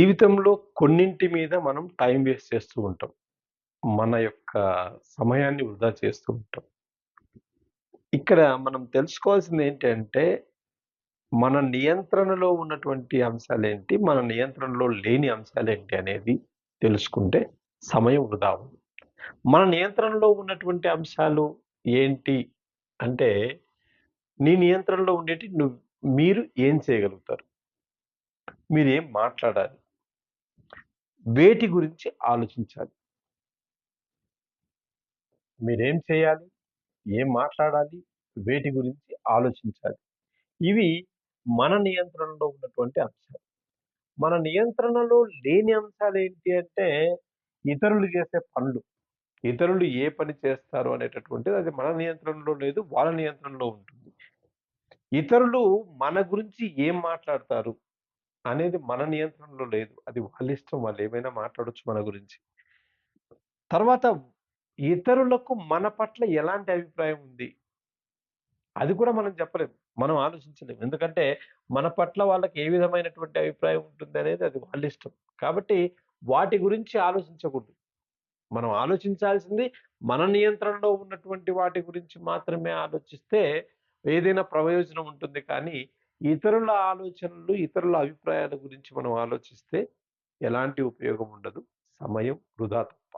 జీవితంలో కొన్నింటి మీద మనం టైం వేస్ట్ చేస్తూ ఉంటాం. మన యొక్క సమయాన్ని వృధా చేస్తూ ఉంటాం. ఇక్కడ మనం తెలుసుకోవాల్సింది ఏంటంటే, మన నియంత్రణలో ఉన్నటువంటి అంశాలేంటి? మన నియంత్రణలో లేని అంశాలేంటి? అనేది తెలుసుకుంటే సమయం వృధా అవ్వదు. మన నియంత్రణలో ఉన్నటువంటి అంశాలు ఏంటి? అంటే, నీ నియంత్రణలో ఉండేటి నువ్వు మీరు ఏం చేయగలుగుతారు? మీరేం మాట్లాడాలి? వేటి గురించి ఆలోచించాలి? మీరేం చేయాలి? ఏం మాట్లాడాలి? వేటి గురించి ఆలోచించాలి? ఇవి మన నియంత్రణలో ఉన్నటువంటి అంశాలు. మన నియంత్రణలో లేని అంశాలు ఏంటి అంటే, ఇతరులు చేసే పనులు. ఇతరులు ఏ పని చేస్తారు అనేటటువంటిది అది మన నియంత్రణలో లేదు. వాళ్ళ నియంత్రణలో ఉంటుంది. ఇతరులు మన గురించి ఏం మాట్లాడతారు? అనేది మన నియంత్రణలో లేదు. అది వాళ్ళ ఇష్టం వాళ్ళు ఏమైనా మాట్లాడచ్చు మన గురించి. తర్వాత ఇతరులకు మన పట్ల ఎలాంటి అభిప్రాయం ఉంది? అది కూడా మనం చెప్పలేము మనం ఆలోచించలేము ఎందుకంటే, మన పట్ల వాళ్ళకి ఏ విధమైనటువంటి అభిప్రాయం ఉంటుంది అనేది అది వాళ్ళ ఇష్టం కాబట్టి వాటి గురించి ఆలోచించకూడదు. మనం ఆలోచించాల్సింది మన నియంత్రణలో ఉన్నటువంటి వాటి గురించి మాత్రమే ఆలోచిస్తే ఏదైనా ప్రయోజనం ఉంటుంది కానీ, ఇతరుల ఆలోచనలు, ఇతరుల అభిప్రాయాల గురించి మనం ఆలోచిస్తే ఎలాంటి ఉపయోగం ఉండదు. సమయం వృధా తప్ప.